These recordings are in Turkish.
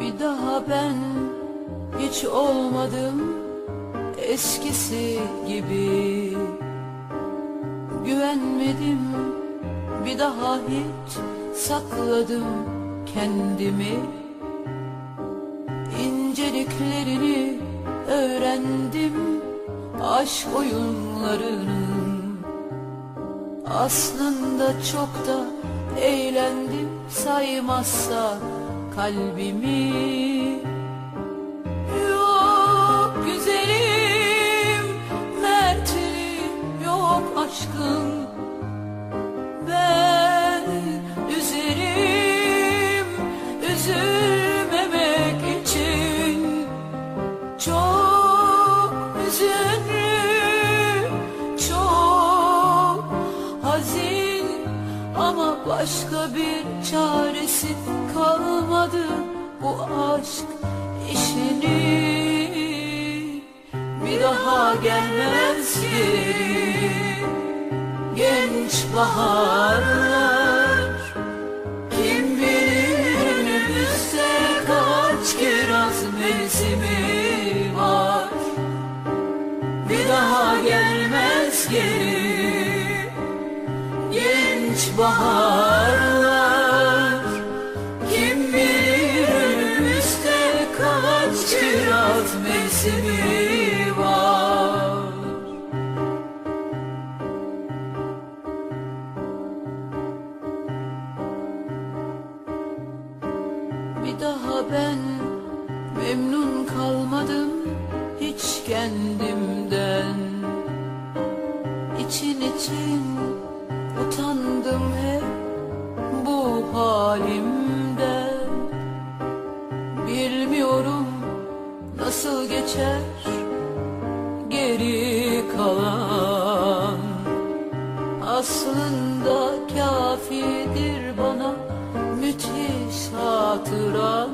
Bir daha ben hiç olmadım eskisi gibi. Güvenmedim bir daha hiç sakladım kendimi. İnceliklerini öğrendim aşk oyunlarının Aslında çok da eğlendim saymazsa kalbimi. Yok güzelim mertliğim yok aşkım. Ben üzerim üzülmemek için. Çok üzünlü çok hazin ama başka bir çaresi kalmadı bu aşk işini. Bir daha gelmez geri genç baharlar. Kim bilir önümüzde kaç kiraz mevsimi var. Bir daha gelmez geri genç baharlar kim bilir önümüzde kaç kiraz mevsimi var. Bir daha ben memnun kalmadım hiç kendimden. İçin için bu halimden Bilmiyorum nasıl geçer geri kalan. Aslında kafidir bana müthiş hatıran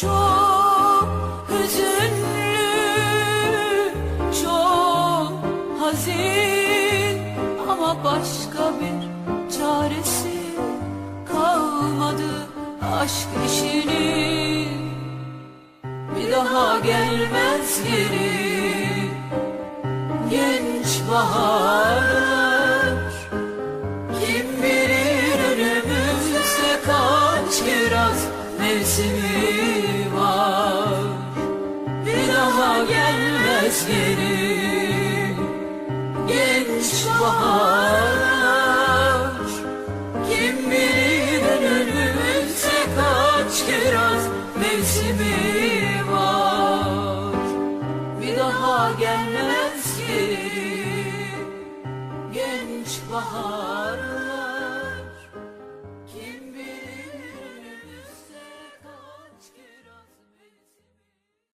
Çok hüzünlü çok hazin. Ama başka bir çaresi kalmadı aşk işini bir daha gelmez geri. Genç baharlar. Kim bilir önümüzde kaç kiraz mevsimi var. Bir daha gelmez geri. Genç baharlar. Kim bilir önümüzde kaç kiraz mevsimi var. Bir daha gelmez geri. Genç bahar